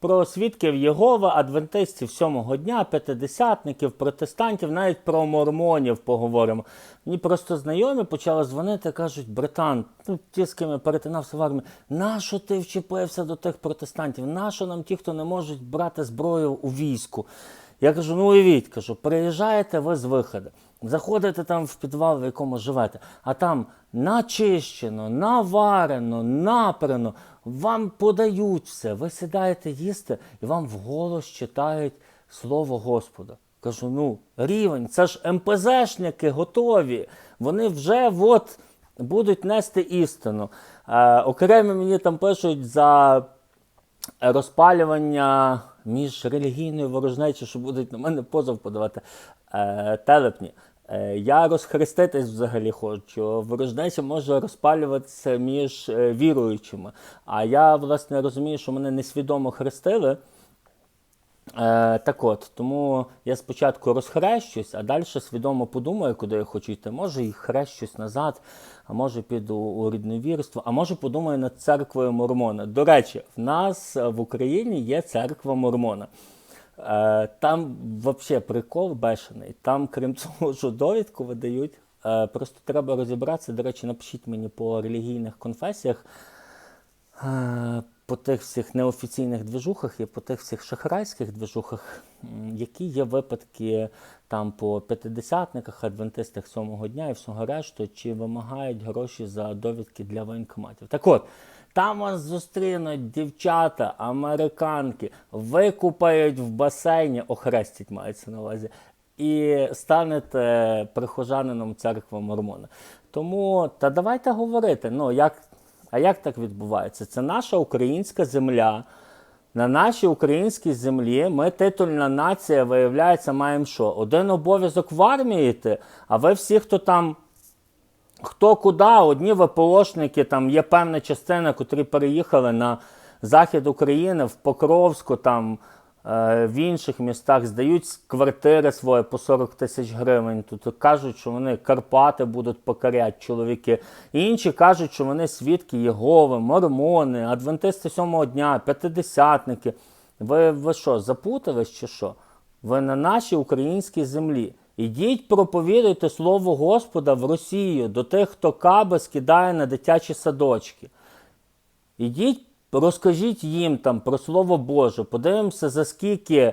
про свідків Єгова, адвентистів сьомого дня, п'ятидесятників, протестантів, навіть про мормонів поговоримо. Мені просто знайомі почали дзвонити, кажуть, братан, ну ті, з ким я перетинався в армії, нащо ти вчепився до тих протестантів? Нащо нам ті, хто не можуть брати зброю у війську? Я кажу, ну уявіть, кажу, приїжджаєте ви з виходу, заходите там в підвал, в якому живете, а там начищено, наварено, напрано, вам подають все. Ви сідаєте їсти і вам вголос читають слово Господа. Кажу, ну, рівень, це ж МПЗшники готові. Вони вже от будуть нести істину. Е, окремо мені там пишуть за розпалювання між релігійною ворожнечою, що будуть на мене позов подавати е, телепні. Е, я розхреститись взагалі хочу. Ворожнеча може розпалюватися між е, віруючими. А я, власне, розумію, що мене несвідомо хрестили. Е, так от, тому я спочатку розхрещусь, а далі свідомо подумаю, куди я хочу йти. Може і хрещусь назад, а може піду у рідновірство, а може подумаю над церквою Мормона. До речі, в нас е, в Україні є церква Мормона. Е, там взагалі прикол бешений. Там, крім того, що довідку видають, е, просто треба розібратися. До речі, напишіть мені по релігійних конфесіях. Е, по тих всіх неофіційних движухах і по тих всіх шахрайських движухах, які є випадки там по п'ятидесятниках, адвентистах сьомого дня і всього решту, чи вимагають гроші за довідки для воєнкоматів. Так от, там вас зустрінуть дівчата, американки, викупають в басейні, охрестять мається на увазі, і станете прихожанином церкви Мормона. Тому та давайте говорити, ну як а як так відбувається? Це наша українська земля. На нашій українській землі ми титульна нація, виявляється, маємо що? Один обов'язок в армії йти, а ви всі, хто там, хто куди, одні ВПОшники, там є певна частина, котрі переїхали на захід України, в Покровську, там, в інших містах, здають квартири свої по 40 тисяч гривень. Тут кажуть, що вони Карпати будуть покоряти чоловіки. Інші кажуть, що вони свідки Єгови, мормони, адвентисти сьомого дня, п'ятидесятники. Ви, ви що, запутались чи що? Ви на нашій українській землі. Ідіть проповідуйте слово Господа в Росію до тих, хто каби скидає на дитячі садочки. Ідіть, розкажіть їм там про Слово Боже, подивимося, за скільки,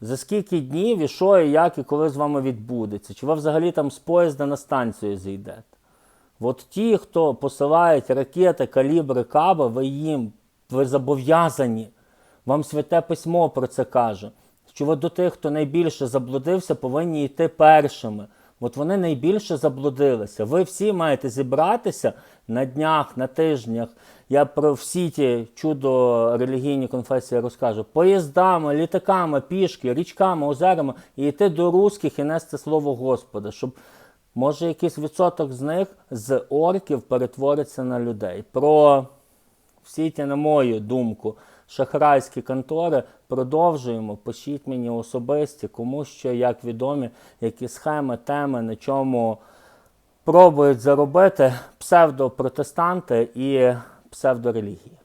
за скільки днів і що, і як, і коли з вами відбудеться. Чи ви взагалі там з поїзда на станцію зійдете? От ті, хто посилають ракети, калібри, каба, ви їм, ви зобов'язані. Вам святе письмо про це каже. Що ви до тих, хто найбільше заблудився, повинні йти першими. От вони найбільше заблудилися. Ви всі маєте зібратися на днях, на тижнях. Я про всі ті чудо релігійні конфесії розкажу. Поїздами, літаками, пішки, річками, озерами і йти до руських і нести слово Господа, щоб може якийсь відсоток з них з орків перетвориться на людей. Про всі ті, на мою думку, шахрайські контори продовжуємо. Пишіть мені особисті, кому що, як відомі, які схеми, теми, на чому пробують заробити псевдопротестанти і псевдорелігії.